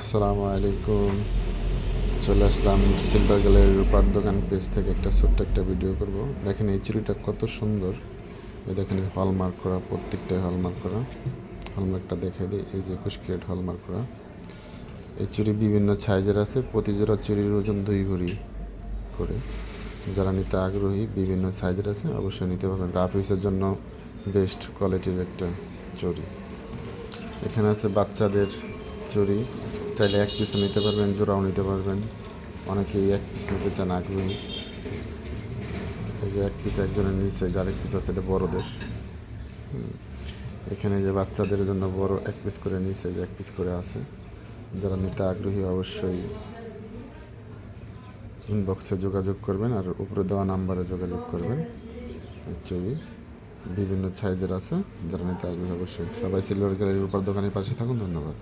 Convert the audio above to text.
আসসালামু আলাইকুম। চলে আসলাম সিলভার গ্যালারির রূপার দোকান পেজ থেকে একটা ছোট্ট একটা ভিডিও করব। দেখেন এই চুড়িটা কত সুন্দর। এই দেখেন হলমার্ক করা, প্রত্যেকটাই হলমার্ক করা। হলমার্কটা দেখে দিই, এই যে একুশ ক্যারেট হলমার্ক করা। এই চুড়ি বিভিন্ন সাইজের আছে প্রতি জোড়া চুরির ওজন দুই ভরি করে। যারা নিতে আগ্রহী, বিভিন্ন সাইজের আছে, অবশ্যই নিতে পারবেন। রাফ ইউজের জন্য বেস্ট কোয়ালিটির একটা চুড়ি। এখানে আছে বাচ্চাদের চুড়ি। চাইলে এক পিসও নিতে পারবেন, জোড়াও নিতে পারবেন। অনেকেই এক পিস নিতে চান আগ্রহী এই যে এক পিস একজনের নিচে যার এক পিস আছে, এটা বড়দের। এখানে যে বাচ্চাদের জন্য বড় এক পিস করে নিচে, যে এক পিস করে আছে। যারা নিতে আগ্রহী অবশ্যই ইনবক্সে যোগাযোগ করবেন আর উপরে দেওয়া নাম্বারে যোগাযোগ করবেন। ছবি বিভিন্ন সাইজের আছে, যারা নিতে আগ্রহী অবশ্যই। সবাই সিলভার গ্যালারির উপর দোকানের পাশে থাকুন, ধন্যবাদ।